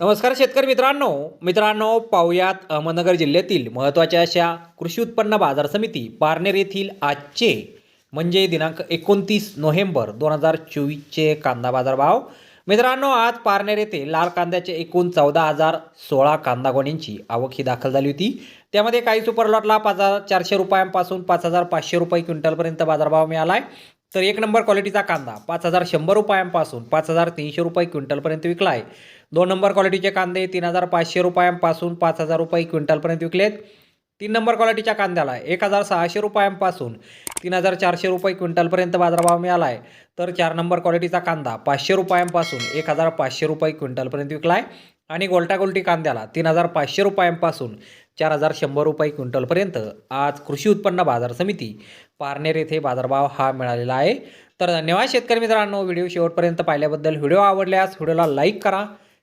नमस्कार शेतकरी मित्रांनो. मित्रांनो पाहुयात अहमदनगर जिल्ह्यातील महत्त्वाच्या अशा कृषी उत्पन्न बाजार समिती पारनेर येथील आजचे म्हणजे दिनांक एकोणतीस नोव्हेंबर दोन हजार चोवीसचे कांदा बाजार भाव मित्रांनो आज पारनेर येथे लाल कांद्याचे एकूण चौदा हजार सोळा कांदा गोण्यांची आवक ही दाखल झाली होती. त्यामध्ये काही सुपर लॉटला पाच हजार चारशे रुपयांपासून पाच हजार पाचशे रुपये क्विंटलपर्यंत बाजारभाव मिळाला आहे तर एक नंबर क्वालिटीचा कांदा पाच हजार शंभर रुपयांपासून पाच हजार तीनशे रुपये क्विंटलपर्यंत विकला आहे दोन नंबर क्वालिटीचे कांदे तीन हजार पाचशे रुपयांपासून पाच हजार रुपये क्विंटलपर्यंत विकलेत. तीन नंबर क्वालिटीच्या कांद्याला एक हजार सहाशे रुपयांपासून तीन हजार चारशे रुपये क्विंटलपर्यंत बाजारभाव मिळाला आहे तर चार नंबर क्वालिटीचा कांदा पाचशे रुपयांपासून एक हजार पाचशे रुपये क्विंटलपर्यंत विकला आहे आणि गोल्टा गोल्टी कांद्याला तीन हजार पाचशे रुपयांपासून चार हजार शंभर रुपये क्विंटलपर्यंत आज कृषी उत्पन्न बाजार समिती पारनेर येथे बाजारभाव हा मिळालेला आहे. तर धन्यवाद शेतकरी मित्रांनो व्हिडिओ शेवटपर्यंत पाहिल्याबद्दल व्हिडिओ आवडल्यास व्हिडिओला लाईक करा.